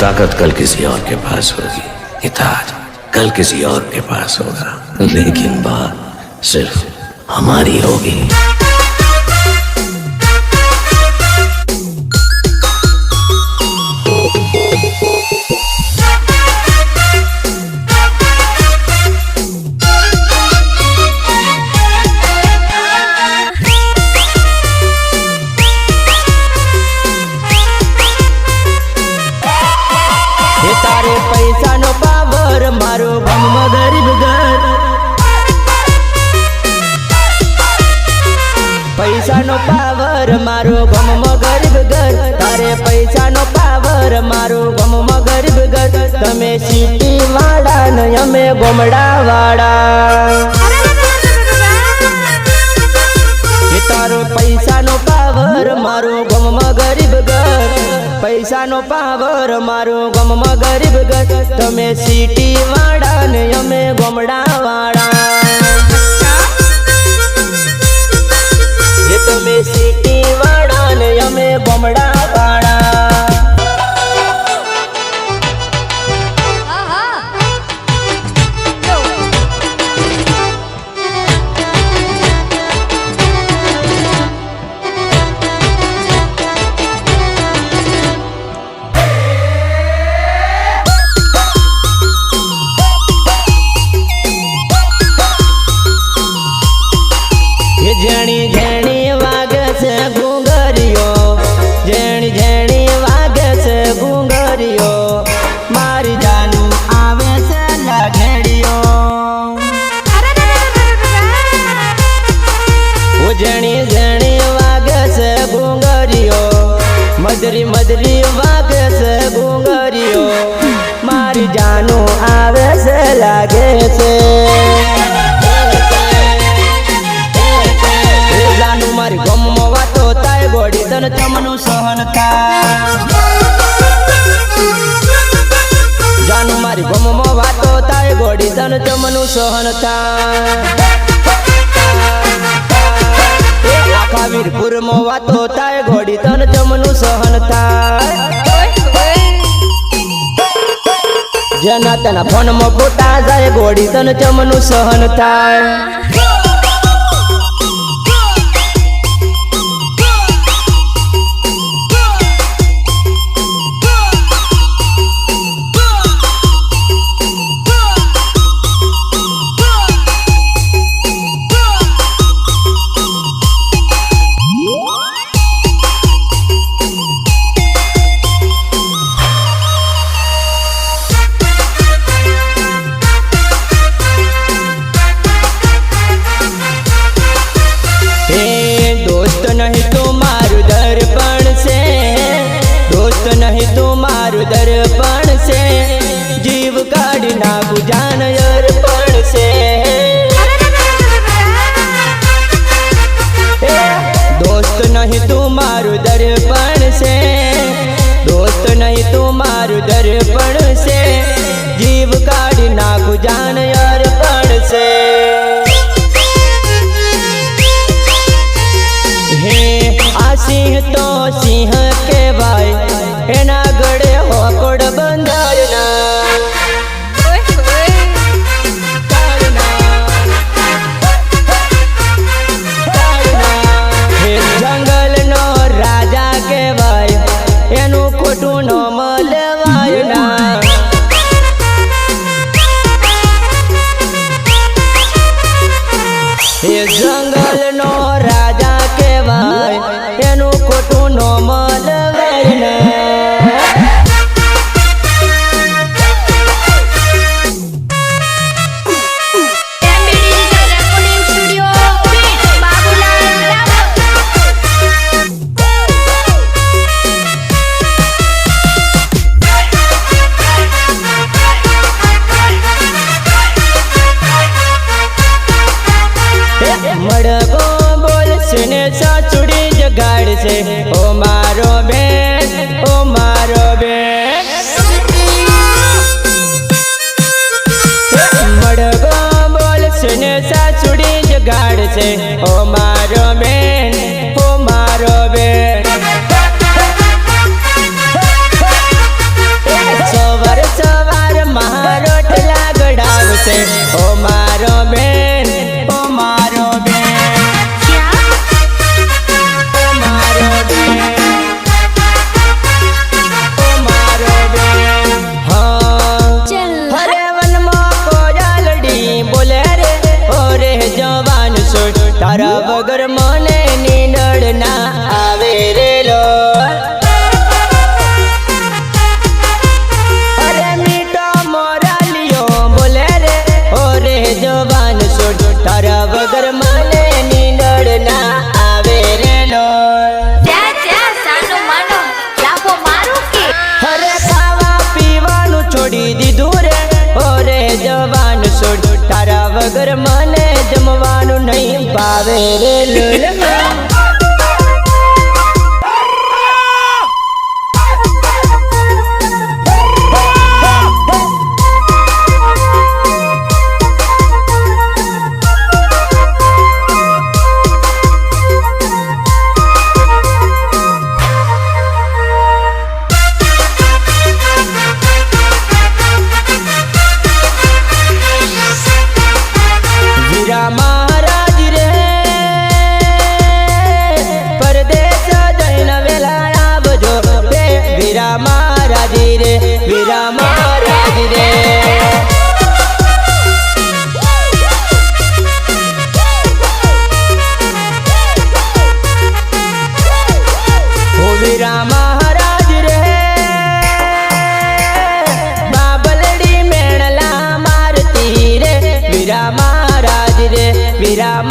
ताकत कल किसी और के पास होगी ये ताज कल किसी और के पास होगा लेकिन बात सिर्फ हमारी होगी પાવર મારું ગમમાં ગરીબ ઘર. તમે સિટી વાળા ને અમે ગોમડા વાળા તમે સિટી વાળા ને અમે ગોમડા જાનું મારી ભમમાં વાતો તાય ગોડી તન તમનું સહન થાય. આખા વીરપુરમાં વાતો તાય ગોડી તન તમનું સહન થાય. જેના તેના ફોનમાં ફોટા જાય, ગોડી તન ચમનું સહન થાય. નહીં તો મારું દર્પણ છે જીવ કાઢી નાખું જાન અર્પણ છે હે દોસ્ત નહીં તું મારું દર્પણ છે દોસ્ત નહીં તું મારું દર્પણ say, oh my. છોડ. તારા વગર મને જમવાનું નહીં પાવે રે લોલમાં. Virar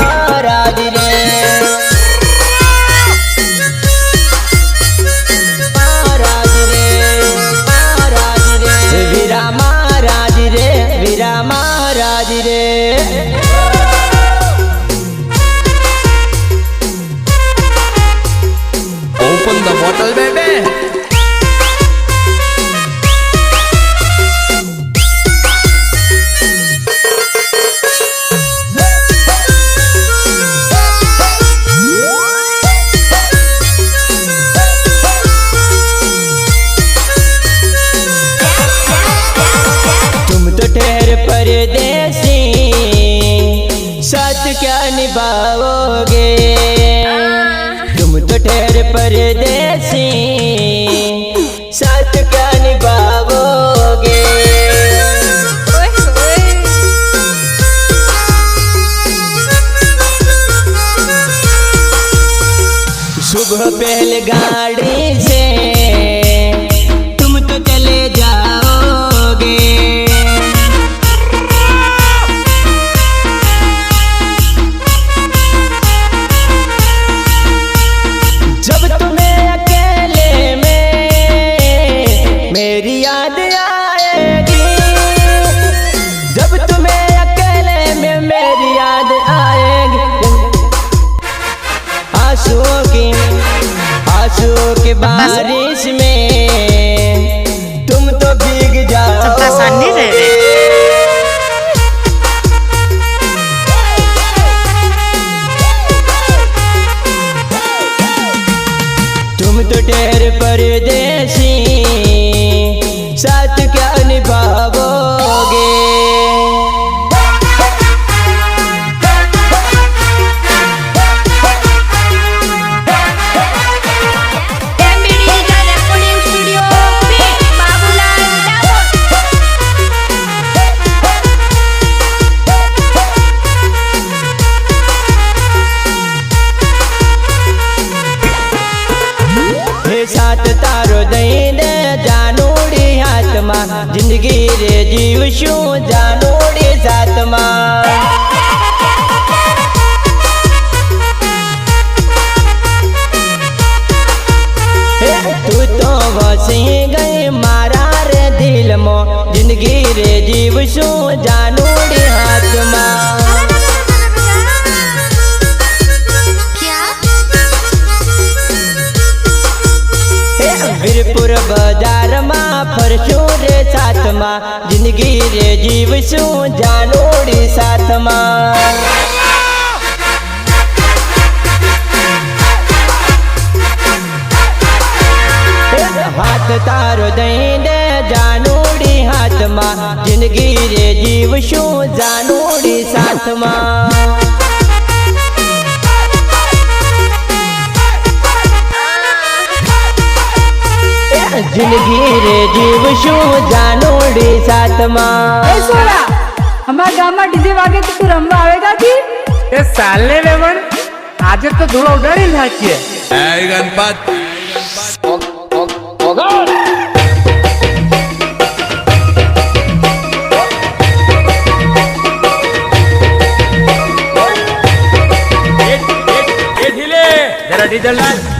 पर bari તમાર. હાથ તારો દઈ દે જાનુડી હાથમાં. જિંદગી રે જીવશું જાનુડી સાથમાં. જિંદગી રે જીવશું જાનુડી સાથમાં. અમારા ગામમાં ડીજે વાગે તો તું રમવા આવેગા કે એ સાલે વેવણ આજે તો ધૂળો ઉડાડી નાખીએ. એ ગણપત ડીઝલ લાલ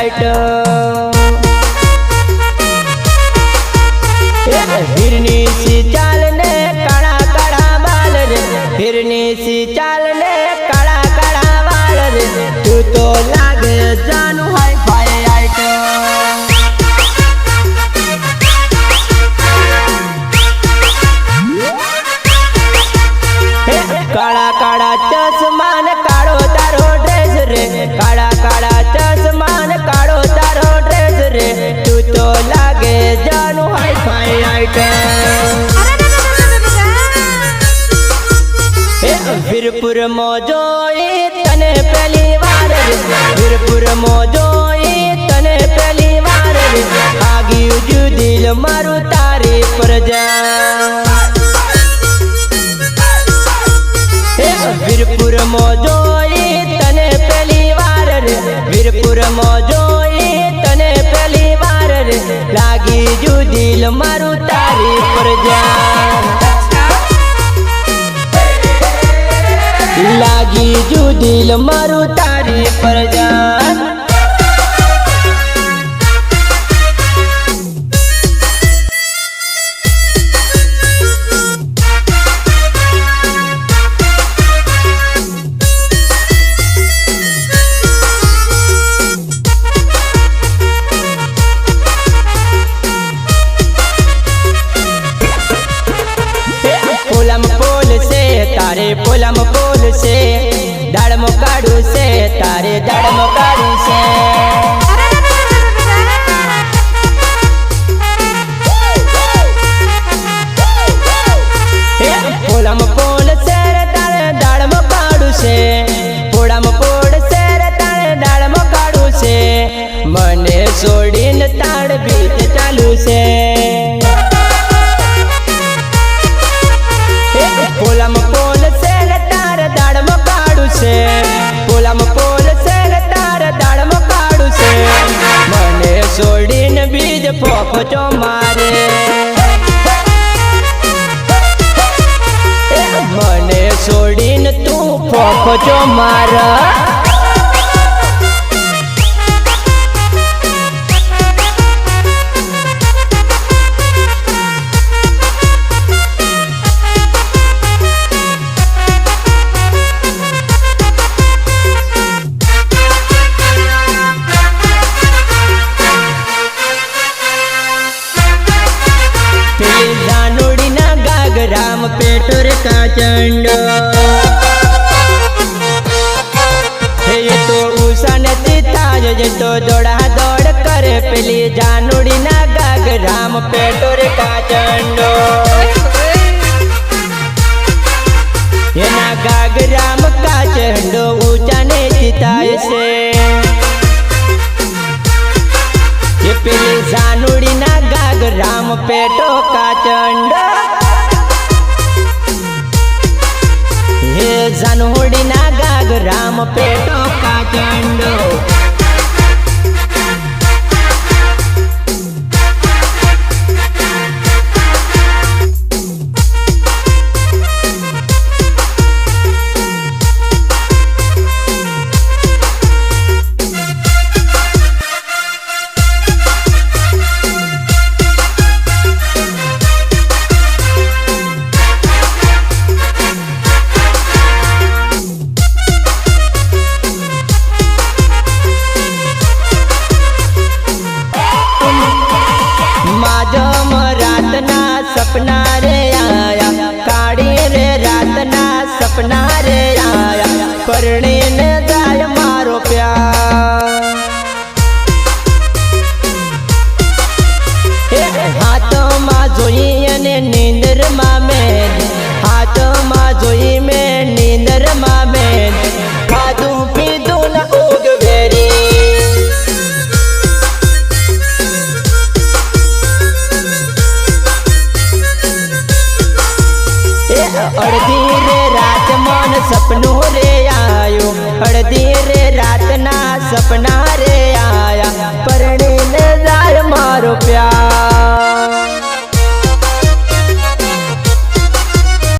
આઈટમ હિરની સી ચાલ ને કાળા કાળા બાલ રે. હિરની સી ચાલ ને કાળા કાળા બાલ રે. તું તો લાગે જાનું વીરપુર મોજોઈ તને પહેલી વાર આગી જુ દિલ મારું તારી પર જા હે વીરપુર મોજોઈ તને પહેલી વાર રે. વીરપુર મોજોઈ તને પહેલી લાગી જુ મારું તારી પર જા તું છો મારા? પેલી પેટોર કાચંડો. નથી થાય જે તો દોડા દોડ કરે, પેલી જાનુડીના પેટો રે કાચંડો. એના ગાગરામ કાચંડો ઊંચા ને જીતાય છે. એ પેલી જાનુડીના ગાગરામ પેટો કાચંડ. હે જાનુડીના ગાગરામ પેટો